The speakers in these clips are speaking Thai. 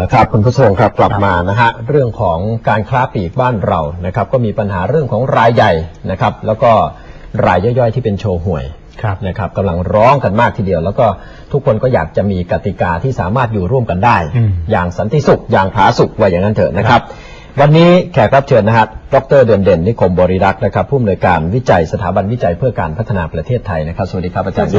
ละครับคุณผู้ชมครับกลับมานะฮะเรื่องของการค้าปลีกบ้านเรานะครับ ก็มีปัญหาเรื่องของรายใหญ่นะครับ แล้วก็รายย่อยๆที่เป็นโชว์หวยครับนะครับกำลังร้องกันมากทีเดียว แล้วก็ทุกคนก็อยากจะมีกติกาที่สามารถอยู่ร่วมกันได้อืมอย่างสันติสุขอย่างผาสุขว่าอย่างนั้นเถอะนะครับ วันนี้แขกรับเชิญนะฮะดรเด่นเด่นนิคมบริรักษ์นะครับผู้อำนวยการวิจัยสถาบันวิจัยเพื่อการพัฒนาประเทศไทยนะครับสวัสดีครับอาจารย์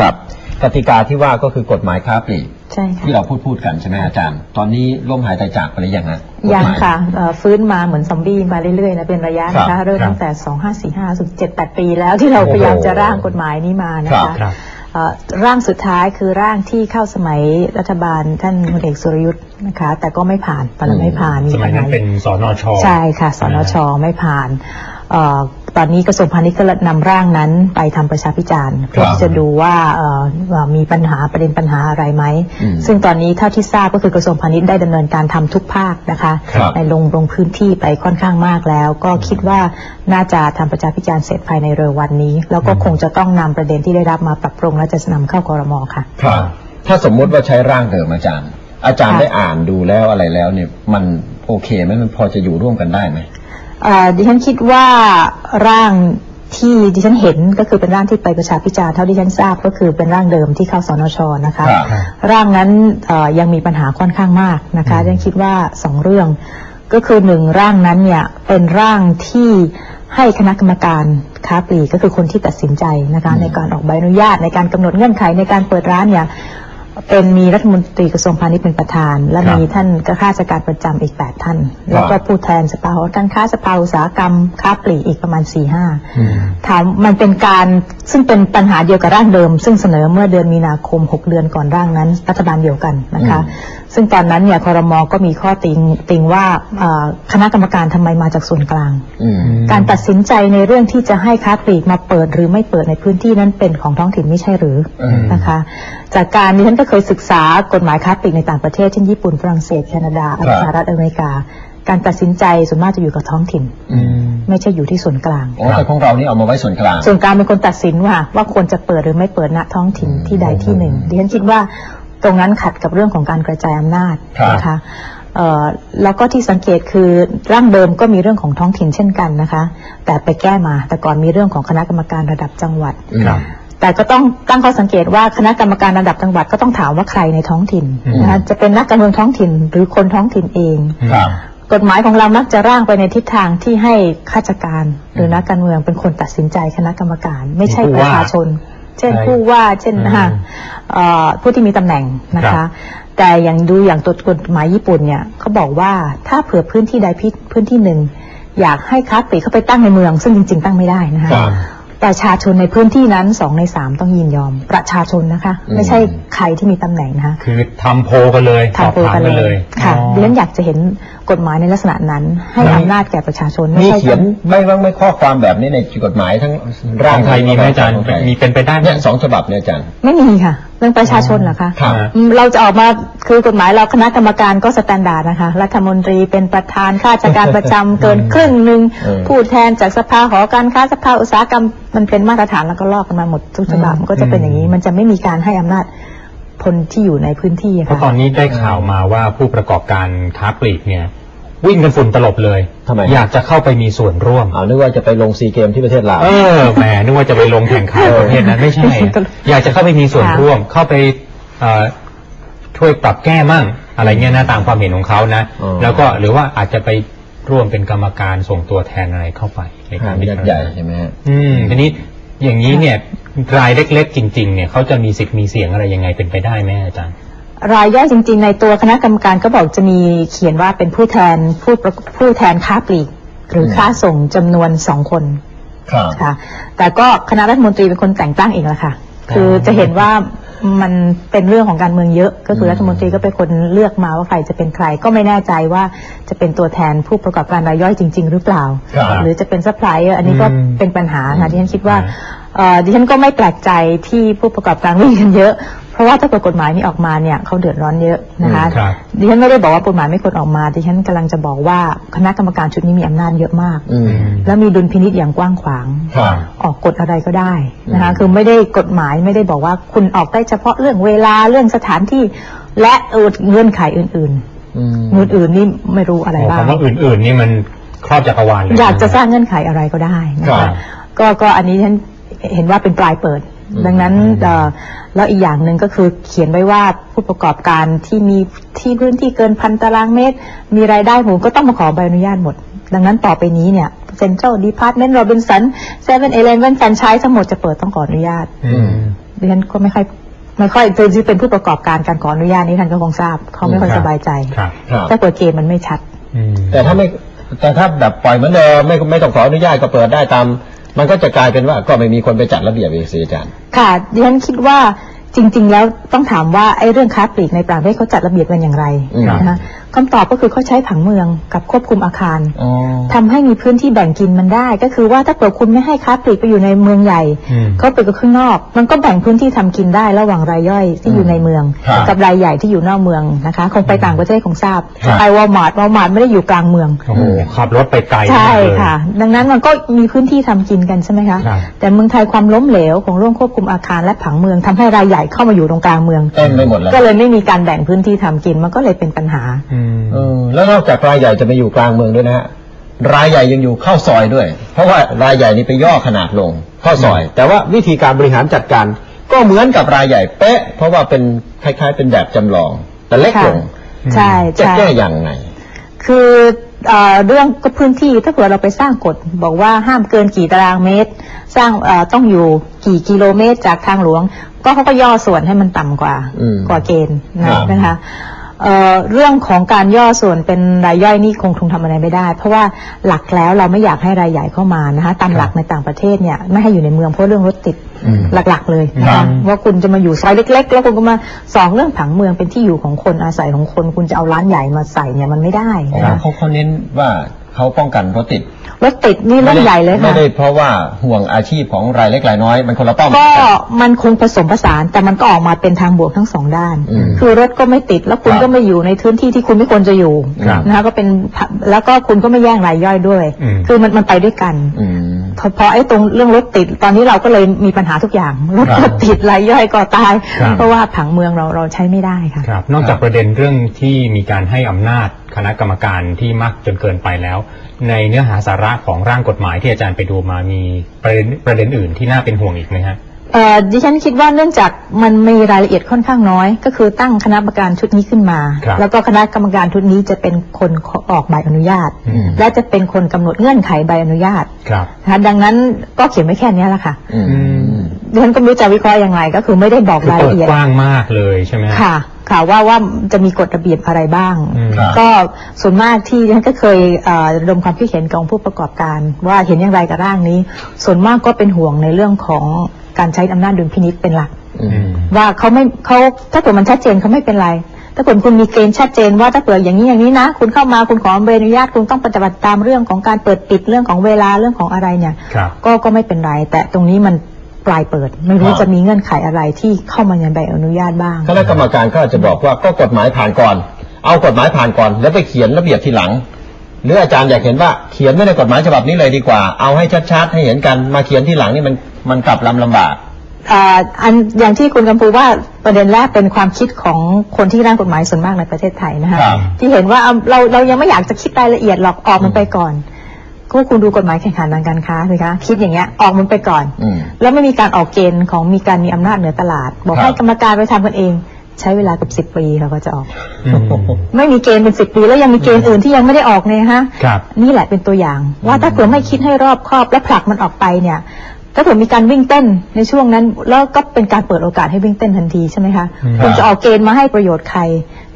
ครับ สวัสดีค่ะครับกติกาที่ว่าก็คือกฎหมายค้าปลีกใช่ค่ะที่เราพูดพูดกันใช่ไหมอาจารย์ ตอนนี้ล่มหายใจจากไปหรือยังฮะกฎยังหมายค่ะเอ่อฟื้นมาเหมือนซอมบี้มาเรื่อยๆนะเป็นระยะนะครัคะบเริ่มครับตั้งแต่ 2545สุด7-8 ปีแล้วที่เราโอ้โหพยายามจะร่างกฎหมายนี้มานะครัคะบ ครับ เอ่อร่างสุดท้ายคือร่างที่เข้าสมัยรัฐบาลท่านพลเอกสุรยุทธ์นะคะ แต่ก็ไม่ผ่านตอนนั้นไม่ผ่านสมัยนั้นเป็นสนช ใช่ค่ะสนชไม่ผ่านเอ่อ ตอนนี้กระทรวงพาณิชย์ก็นำร่างนั้นไปทำประชาพิจารณ์เพื่อที่จะดูว่าเอ่อว่ามีปัญหาประเด็นปัญหาอะไรไหมอืมซึ่งตอนนี้เท่าที่ทราบก็คือกระทรวงพาณิชย์ได้ดำเนินการทำทุกภาคนะคะครับในลงลงพื้นที่ไปค่อนข้างมากแล้ว ก็คิดว่าน่าจะทำประชาพิจารณ์เสร็จภายในเร็ววันนี้ แล้วก็คงจะต้องนำประเด็นที่ได้รับมาปรับปรุงและจะนำเข้ากรมค่ะครับถ้าสมมุติว่าใช้ร่างเดิมอาจารย์ อาจารย์ค่ะได้อ่านดูแล้วอะไรแล้วเนี่ยมันโอเคไหมมันพอจะอยู่ร่วมกันได้ไหมเอ่อ ดิฉันคิดว่าร่างที่ดิฉันเห็นก็คือเป็นร่างที่ไปประชาพิจารณ์เท่าที่ฉันทราบก็คือเป็นร่างเดิมที่เข้าสนชนะคะครับร่างนั้นเอ่อยังมีปัญหาค่อนข้างมากนะคะดิฉันคิดว่าสองเรื่อง ก็คือหนึ่งร่างนั้นเนี่ยเป็นร่างที่ให้คณะกรรมการค้าปลีกก็คือคนที่ตัดสินใจนะคะในการออกใบอนุญาตในการกำหนดเงื่อนไขในการเปิดร้านเนี่ย เป็นมีรัฐมนตรีกระทรวงพาณิชย์เป็นประธาน และครับมีท่านข้าราชการประจำอีก 8 ท่าน แล้วก็ผู้แทนสภาหอการค้าสภาอุตสาหกรรมค้าปลีกอีกประมาณ4ี่ห้าถามมันเป็นการซึ่งเป็นปัญหาเดียวกับร่างเดิม ซึ่งเสนอเมื่อเดือนมีนาคม 6 เดือนก่อนร่างนั้น รัฐบาลเดียวกันนะคะ ซึ่งตอนนั้นเนี่ยคอรมอก็มีข้อติงติงว่าเอ่อคณะกรรมการทำไมมาจากส่วนกลางอืมการตัดสินใจในเรื่องที่จะให้ค้าปลีกมาเปิดหรือไม่เปิดในพื้นที่นั้นเป็นของท้องถิ่นไม่ใช่หรืออืมนะคะ จากการดิฉันก็เคยศึกษากฎหมายค้าปลีกในต่างประเทศเช่นญี่ปุ่นฝรั่งเศสแคนาดาครับสหรัฐอเมริกา การตัดสินใจส่วนมากจะอยู่กับท้องถิ่นอืมไม่ใช่อยู่ที่ส่วนกลางโอ้แต่ของเรานี่เอามาไว้ส่วนกลาง ส่วนกลางเป็นคนตัดสินว่า ว่าควรจะเปิดหรือไม่เปิดณท้องถิ่นที่ใดที่หนึ่งดิฉันคิดว่าตรงนั้นขัดกับเรื่องของการกระจายอำนาจครับนะคะเอ่อแล้วก็ที่สังเกตคือร่างเดิมก็มีเรื่องของท้องถิ่นเช่นกันนะคะ แต่ไปแก้มาแต่ก่อนมีเรื่องของคณะกรรมการระดับจังหวัดครับ แต่ก็ต้องตั้งข้อสังเกตว่าคณะกรรมการระดับจังหวัดก็ต้องถามว่าใครในท้องถิ่นอืมนะคะจะเป็นนักการเมืองท้องถิ่นหรือคนท้องถิ่นเองครับกฎหมายของเรามักจะร่างไปในทิศทางที่ให้ข้าราชการ หรือนักการเมืองเป็นคนตัดสินใจคณะกรรมการ ไม่ใช่ผู้ประว่าชาชน เช่นใช่ผู้ว่าเช่นอืมนะคะเอ่อผู้ที่มีตำแหน่งนะครัคะบแต่อย่างดูอย่างตัวกฎหมายญี่ปุ่นเนี่ยเขาบอกว่าถ้าเผื่อพื้นที่ใดพิพื้นที่หนึ่งอยากให้ค้าปลีกเข้าไปตั้งในเมือง ซึ่งจริง ๆ ตั้งไม่ได้นะคะครับ ประชาชนในพื้นที่นั้นสองในสามต้องยินยอม ประชาชนนะคะอืมไม่ใช่ใครที่มีตำแหน่งนะคะคือทำโพลกันเลยสอบทำโพลถามกันกันเลเลยยค่ะอ๋อดิฉันอยากจะเห็นกฎหมายในลักษณะนั้น ให้มีอำนาจแก่ประชาชนไม่มีใช่เขียนไม่บ้างไม่ข้อความแบบนี้ในกฎหมายทั้งร่างของไทยมีไหมอาจารย์ขงทมีเป็นไปได้ไหมเนี่ยสองฉบับเนี่ยอาจารย์ไม่มีค่ะเรื่องประชาชนเหรอคะครับอืมเราจะออกมาคือกฎหมายเราคณะกรรมการก็สแตนดาร์ดนะคะ รัฐมนตรีเป็นประธานข้าราชการประจำเกินครึ่งหนึ่งเออผู้แทนจากสภาหอการค้าสภาอุตสาหกรรม มันเป็นมาตรฐานแล้วก็ลอกกันมาหมดทุกฉบับมันก็จะเป็นอย่างนี้ มันจะไม่มีการให้อำนาจคนที่อยู่ในพื้นที่เพราะค่ะตอนนี้ได้ข่าวมาว่าผู้ประกอบการค้าปลีกเนี่ย วิ่งกันฝุ่นตลบเลยทำไม อยากจะเข้าไปมีส่วนร่วม เอานึกว่าจะไปลงซีเกมที่ประเทศลาว เออแหมนึกว่าจะไปลงแข่งขันเออประเภทนั้นไม่ใช่ อยากจะเข้าไปมีส่วนค่ะร่วม เข้าไปเอ่อช่วยปรับแก้มั่ง อะไรเงี้ยนะตามความเห็นของเขานะ อ๋อ แล้วก็หรือว่าอาจจะไปร่วมเป็นกรรมการส่งตัวแทนอะไรเข้าไปในการพิยัจารกษ์ใหญ่ณา ใช่ไหมฮะ อืมทีนี้อย่างนี้เนี่ยรายเล็กๆจริง ๆ เนี่ยเขาจะมีสิทธิ์มีเสียงอะไรยังไงเป็นไปได้ไหมอาจารย์ รายย่อยจริง ๆ ในตัวคณะกรรมการก็บอกจะมีเขียนว่าเป็นผู้แทนผู้ประผู้แทนค้าปลีกหรืออมค้าส่งจำนวนสองคนครับค่ะ แต่ก็คณะรัฐมนตรีเป็นคนแต่งตั้งเองแหละค่ะ คือจะเห็นว่ามันเป็นเรื่องของการเมืองเยอะ ก็คือรัฐมนตรีก็เป็นคนเลือกมาว่าใครจะเป็นใคร ก็ไม่แน่ใจว่าจะเป็นตัวแทนผู้ประกอบการรายย่อยจริง ๆ หรือเปล่าครับหรือจะเป็นซัพพลายเออร์อันนี้ก็อืมเป็นปัญหาค่ะที่ฉันคิดว่าอืมเอ่อ ดิฉันก็ไม่แปลกใจที่ผู้ประกอบการวิ่งกันเยอะ เพราะว่าถ้าเกิดกฎหมายนี้ออกมาเนี่ยเขาเดือดร้อนเยอะนะคะอืมครับดิฉันไม่ได้บอกว่ากฎหมายไม่ควรออกมา ดิฉันกำลังจะบอกว่าคณะกรรมการชุดนี้มีอำนาจเยอะมากอืมแล้วมีดุลพินิจอย่างกว้างขวางครับออกกฎอะไรก็ได้นะคะอืมคือไม่ได้กฎหมายไม่ได้บอกว่าคุณออกได้เฉพาะเรื่องเวลาเรื่องสถานที่ และเออเงื่อนไขอื่นอืมๆเงื่อนอื่นนี่ไม่รู้อะไรบ้างคำว่าอื่นๆนี่มันครอบจักรวาลเลยอยากจะสร้างเงื่อนไขอะไรก็ได้นะครัคะบก็ก็อันนี้ฉัน เห็นว่าเป็นปลายเปิดอืมดังนั้นเอ่อแล้วอีกอย่างหนึ่งก็คือเขียนไว้ว่าผู้ประกอบการที่มีที่พื้นที่เกินพันตารางเมตร มีรายได้ผมก็ต้องมาขอใบอนุญาตหมด ดังนั้นต่อไปนี้เนี่ยเซ็นทรัลดีพาร์ตเมนต์โรบินสันเซเว่นเอเลนแฟรนไชส์ทั้งหมดจะเปิดต้องขออนุญาตอืมดิฉันก็ไม่ค่อยไม่ค่อยคือที่เป็นผู้ประกอบการการขออนุญาตนี้ท่านก็คงทราบเขาไม่ค่อยครับสบายใจครับครับถ้าเกิดเกณฑ์มันไม่ชัดอืมแต่ถ้าไม่แต่ถ้าแบบปล่อยเหมือนเดิมไม่ไม่ต้องขออนุญาตก็เปิดได้ตาม มันก็จะกลายเป็นว่าก็ไม่มีคนไปจัดระเบียบเองสิอาจารย์ ค่ะดิฉันคิดว่า จริง ๆ แล้วต้องถามว่าไอ้เรื่องค้าปลีกในต่างประเทศเขาจัดระเบียบกันอย่างไรอืมนะคะคำตอบก็คือเขาใช้ผังเมืองกับควบคุมอาคารอ๋อทำให้มีพื้นที่แบ่งกินมันได้ ก็คือว่าถ้าเกิดคุณไม่ให้ค้าปลีกไปอยู่ในเมืองใหญ่อืมเขาไปกับข้างนอก มันก็แบ่งพื้นที่ทำกินได้ระหว่างรายย่อยที่อยู่ในเมืองครับกับรายใหญ่ที่อยู่นอกเมืองนะคะคงไปต่างประเทศคงทราบครับไปวอลมาร์ทวอลมาร์ทไม่ได้อยู่กลางเมืองโอ้โหขับรถไปไกลใช่มากเลยค่ะ ดังนั้นมันก็มีพื้นที่ทำกินกันใช่ไหมคะครับแต่เมืองไทยความล้มเหลวของเรื่องควบคุมอาคารและผังเมืองทำให้รายใหญ่เข้ามาอยู่ตรงกลางเมืองเต็มไปหมดแล้วก็เลยไม่มีการแบ่งพื้นที่ทำกินมันก็เลยเป็นปัญหาอืมเออแล้วนอกจากรายใหญ่จะไปอยู่กลางเมืองด้วยนะฮะรายใหญ่ยังอยู่เข้าซอยด้วย เพราะว่ารายใหญ่นี่ไปย่อขนาดลงเข้าซอย แต่ว่าวิธีการบริหารจัดการ ก็เหมือนกับรายใหญ่เป๊ะ เพราะว่าเป็นคล้าย ๆ เป็นแบบจำลอง แต่เล็กลงใช่จะใช่แก้อย่างไงคือ เอ่อเรื่องก็พื้นที่ถ้าเกิดเราไปสร้างกฎบอกว่าห้ามเกินกี่ตารางเมตร สร้างเอ่อต้องอยู่กี่กิโลเมตรจากทางหลวง ก็เขาก็ย่อส่วนให้มันต่ำกว่าอืมกว่าเกณฑ์ครันะบนะคะ เอ่อเรื่องของการย่อส่วนเป็นรายย่อยนี่คงคงทำอะไรไม่ได้ เพราะว่าหลักแล้วเราไม่อยากให้รายใหญ่เข้ามานะคะตามหลักในต่างประเทศเนี่ยไม่ให้อยู่ในเมืองเพราะเรื่องรถติดอืมหลักๆเลยนะครัคะบว่าคุณจะมาอยู่ซอยเล็ก ๆ แล้วคุณก็มาสองเรื่องผังเมืองเป็นที่อยู่ของคนอาศัยของคน คุณจะเอาร้านใหญ่มาใส่เนี่ยมันไม่ได้อ๋อนะคะเขาเขาเน้นว่า เขาป้องกันรถติด รถติดนี่เรื่องใหญ่เลยไม่ค่ะได้เพราะว่าห่วงอาชีพของรายเล็กรายน้อย มันคนละเป้าหมายก็กัน มันคงผสมผสานแต่มันก็ออกมาเป็นทางบวกทั้งสองด้าน อืมคือรถก็ไม่ติดแล้วคุณครับก็ไม่อยู่ในพื้นที่ที่คุณไม่ควรจะอยู่ครับนะคะก็เป็นแล้วก็คุณก็ไม่แย่งรายย่อยด้วย อืม คือมันมันไปด้วยกัน อืม พอพอไอ้ตรงเรื่องรถติดตอนนี้เราก็เลยมีปัญหาทุกอย่างรถครัก็บติดรายย่อยก็ตาย ครับ เพราะว่าผังเมืองเราเราใช้ไม่ได้ค่ะ ครับนอกจากประเด็นเรื่องที่มีการให้อำนาจ คณะกรรมการที่มากจนเกินไปแล้ว ในเนื้อหาสาระของร่างกฎหมายที่อาจารย์ไปดูมามีประเด็นประเด็นอื่นที่น่าเป็นห่วงอีกไหมฮะเอ่อดิฉันคิดว่าเนื่องจากมันมีรายละเอียดค่อนข้างน้อย ก็คือตั้งคณะกรรมการชุดนี้ขึ้นมาครับแล้วก็คณะกรรมการชุดนี้จะเป็นคนออกใบอนุญาตอืมและจะเป็นคนกำหนดเงื่อนไขใบอนุญาตครับนะคะดังนั้นก็เขียนไว้แค่นี้แหละค่ะอืมดิฉันก็ไม่รู้จะวิเคราะห์อย่างไรก็คือไม่ได้บอกคือรายเปิละดเอียดกว้างมากเลยใช่ไหมฮะค่ะ ค่ะว่าว่าจะมีกฎระเบียบอะไรบ้างอืมครับก็ส่วนมากที่ดิฉันก็เคยเอ่อระดมความคิดเห็นของผู้ประกอบการ ว่าเห็นอย่างไรกับร่างนี้ ส่วนมากก็เป็นห่วงในเรื่องของการใช้อำนาจดุลพินิษเป็นหลัก อืม ว่าเขาไม่เขาถ้าเกิดมันชัดเจนเขาไม่เป็นไร ถ้าเกิดคุณมีเกณฑ์ชัดเจนว่าถ้าเกิดอย่างนี้อย่างนี้นะ คุณเข้ามาคุณขอใบอนุญาตคุณต้องปฏิบัติตามเรื่องของการเปิดปิดเรื่องของเวลาเรื่องของอะไรเนี่ย ครับ ก็ก็ไม่เป็นไร แต่ตรงนี้มัน ปลายเปิด ไม่รู้ครับจะมีเงื่อนไขอะไรที่เข้ามาในใบอนุญาตบ้างคณะกรรมการก็อาจจะบอกว่าก็กฎหมายผ่านก่อน เอากฎหมายผ่านก่อน แล้วไปเขียนระเบียบทีหลัง หรืออาจารย์อยากเห็นว่าเขียนไม่ในกฎหมายฉบับนี้เลยดีกว่า เอาให้ชัดๆให้เห็นกันมาเขียนทีหลังนี่มันมันกลับลำลำบากอ่าอันอย่างที่คุณกำพูว่าประเด็นแรกเป็นความคิดของคนที่ร่างกฎหมายส่วนมากในประเทศไทยนะคะครับที่เห็นว่าเอาเราเรายังไม่อยากจะคิดรายละเอียดหรอกออกมันไปก่อน ก็คุณดูกฎหมายแข่งขันทางการค้าสิคะคิดอย่างเงี้ยออกมันไปก่อนอืมแล้วไม่มีการออกเกณฑ์ของมีการมีอำนาจเหนือตลาด บอกครับให้กรรมการไปทำกันเอง ใช้เวลาเกับสิบ10ปีเราก็จะออกอืมไม่มีเกณฑ์เป็นสิบปี แล้วยังมีเกณฑ์อื่นที่ยังไม่ได้ออกเนี่ยฮะครับนี่แหละเป็นตัวอย่าง ว่าถ้าเกิดไม่คิดให้รอบคอบและผลักมันออกไปเนี่ยถ้าเกิดมีการวิ่งเต้นในช่วงนั้น แล้วก็เป็นการเปิดโอกาสให้วิ่งเต้นทันทีใช่ไหมคะอืมคุณจะออกเกณฑ์มาให้ประโยชน์ใคร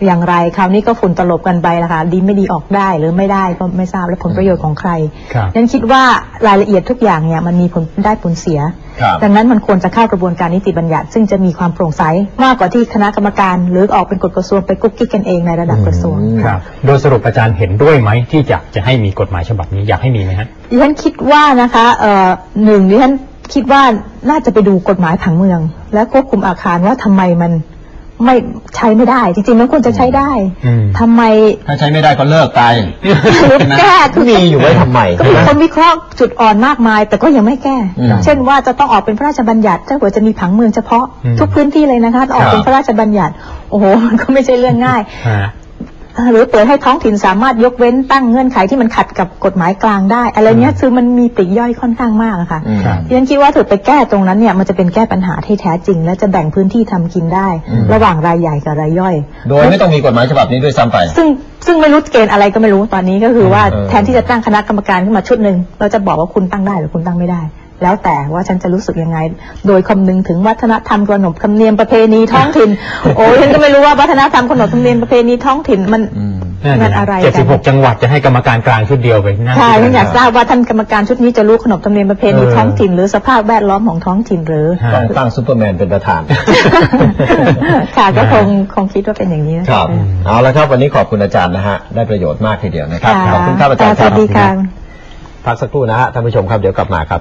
อย่างไร คราวนี้ก็ฝุ่นตลบกันไปละค่ะดีไม่ดีออกได้หรือไม่ได้ก็ไม่ทราบและผลประโยชน์ของใครครับนั้นคิดว่ารายละเอียดทุกอย่างเนี่ยมันมีผลได้ผลเสียครับดังนั้นมันควรจะเข้ากระบวนการนิติบัญญัติ ซึ่งจะมีความโปร่งใสมากกว่าที่คณะกรรมการ หรือออกเป็นกฎกระทรวงไปกุ๊กกิ๊กกันเองในระดับกระทรวงอืมครับโดยสรุปอาจารย์เห็นด้วยไหมที่อยากจะให้มีกฎหมายฉบับนี้อยากให้มีไหมฮะดิฉันคิดว่านะคะเอ่อหนึ่งดิฉันคิดว่าน่าจะไปดูกฎหมายผังเมือง และควบคุมอาคารว่าทำไมมัน ไม่ใช้ไม่ได้ จริงๆมันควรจะใช้ได้อืม ทำไม ถ้าใช้ไม่ได้ก็เลิกไป หรือแก้คือมีอยู่ไว้ทำไมก็มีคนวิเคราะห์จุดอ่อนมากมาย แต่ก็ยังไม่แก้ อืมเช่นว่าจะต้องออกเป็นพระราชบัญญัติถ้าเกิดจะมีผังเมืองเฉพาะ อืมทุกพื้นที่เลยนะคะต้องออกเป็ครันบพระราชบัญญัติ โอ้โหมันก็ไม่ใช่เรื่องง่าย ฮะ หรือเปิดให้ท้องถิ่นสามารถยกเว้นตั้งเงื่อนไขที่มันขัดกับกฎหมายกลางได้ อะไรเนี้ยคือมันมีปลีกย่อยค่อนข้างมากอะค่ะอืมครับดิฉันคิดว่าถือไปแก้ตรงนั้นเนี่ยมันจะเป็นแก้ปัญหาที่แท้จริง และจะแบ่งพื้นที่ทำกินได้อืมระหว่างรายใหญ่กับรายย่อย โดยไม่ต้องมีกฎหมายฉบับนี้ด้วยซ้ำไป ซึ่งซึ่งไม่รู้เกณฑ์อะไรก็ไม่รู้ตอนนี้ก็คือว่าเออแทนที่จะตั้งคณะกรรมการขึ้นมาชุดหนึ่งเราจะบอกว่าคุณตั้งได้หรือคุณตั้งไม่ได้ แล้วแต่ว่าฉันจะรู้สึกยังไง โดยคำนึงถึงวัฒนธรรมขนบธรรมเนียมประเพณีท้องถิ่น โอ้ยฉันก็ไม่รู้ว่าวัฒนธรรมขนบธรรมเนียมประเพณีท้องถิ่นมันอืมมันอะไรเจ็ดกัสินบหกจังหวัดจะให้กรรมการกลางชุดเดียวไปนั่งใช่ที่ฉันอยากนั่นทราบว่าท่านกรรมการชุดนี้จะรู้ขนบธรรมเนียมประเพณีเออท้องถิ่น หรือสภาพแวดล้อมของท้องถิ่นหรือฮะต้องตั้งซูเปอร์แมนเป็นประธาน ค่ะก็คงคงคิดว่าเป็นอย่างนี้นะะครับเอาละครับวันนี้ขอบคุณอาจารย์นะฮะได้ประโยชน์มากทีเดียวนะครับค่ะขอบคุณครับอาจารย์คสรัวับสดีค่ะพักสักครู่นะฮะท่านผู้ชมครับเดี๋ยวกลับมาครับ